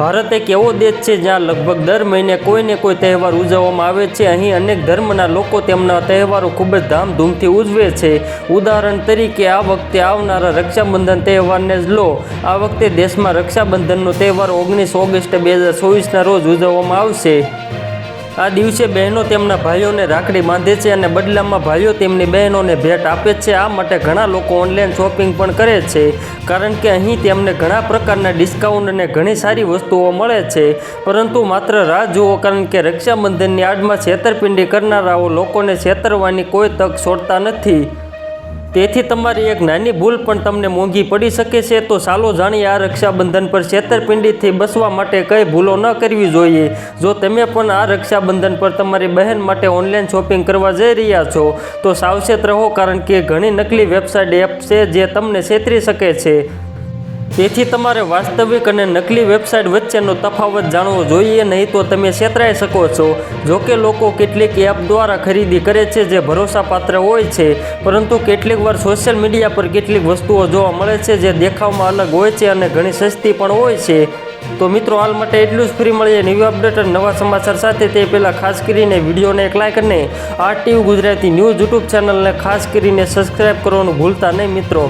ભારત એક એવો દેશ છે જ્યાં લગભગ દર મહિને કોઈ ને કોઈ તહેવાર ઉજવવામાં આવે છે. અહીં અનેક ધર્મના લોકો તેમના તહેવારો ખૂબ જ ધામધૂમથી ઉજવે છે. ઉદાહરણ તરીકે, આ વખતે આવનારા રક્ષાબંધન તહેવારને જ લો. આ વખતે દેશમાં રક્ષાબંધનનો તહેવાર ઓગણીસ ઓગસ્ટ બે હજાર ચોવીસના રોજ ઉજવવામાં આવશે. આ દિવસે બહેનો તેમના ભાઈઓને રાખડી બાંધે છે અને બદલામાં ભાઈઓ તેમની બહેનોને ભેટ આપે છે. આ માટે ઘણા લોકો ઓનલાઈન શોપિંગ પણ કરે છે, કારણ કે અહીં તેમને ઘણા પ્રકારના ડિસ્કાઉન્ટ અને ઘણી સારી વસ્તુઓ મળે છે. પરંતુ માત્ર રાહ જુઓ, કારણ કે રક્ષાબંધનની આડમાં છેતરપિંડી કરનારાઓ લોકોને છેતરવાની કોઈ તક છોડતા નથી. તેથી તમારી એક નાની ભૂલ પણ તમને મોંઘી પડી શકે છે, તો ચાલો જાણીએ આ રક્ષાબંધન પર છેતરપિંડીથી બચવા માટે કઈ ભૂલો ન કરવી જોઈએ. જો તમે પણ આ રક્ષાબંધન પર તમારી બહેન માટે ઓનલાઈન શોપિંગ કરવા જઈ રહ્યા છો, તો સાવચેત રહો, કારણ કે ઘણી નકલી વેબસાઇટ એપ છે જે તમને છેતરી શકે છે. તેથી તમારે વાસ્તવિક અને નકલી વેબસાઇટ વચ્ચેનો તફાવત જાણવો જોઈએ, નહીં તો તમે છેતરાઈ શકો છો. જો કે લોકો કેટલીક એપ દ્વારા ખરીદી કરે છે જે ભરોસાપાત્ર હોય છે, પરંતુ કેટલીક વાર સોશિયલ મીડિયા પર કેટલીક વસ્તુઓ જોવા મળે છે જે દેખાવમાં અલગ હોય છે અને ઘણી સસ્તી પણ હોય છે. તો મિત્રો, હાલ માટે એટલું જ. ફ્રી મળીએ ન્યૂ અપડેટ અને નવા સમાચાર સાથે. તે પહેલાં ખાસ કરીને વિડીયોને એક લાઇક અને આ ટીવી ગુજરાતી ન્યૂઝ યુટ્યુબ ચેનલને ખાસ કરીને સબસ્ક્રાઈબ કરવાનું ભૂલતા નહીં મિત્રો.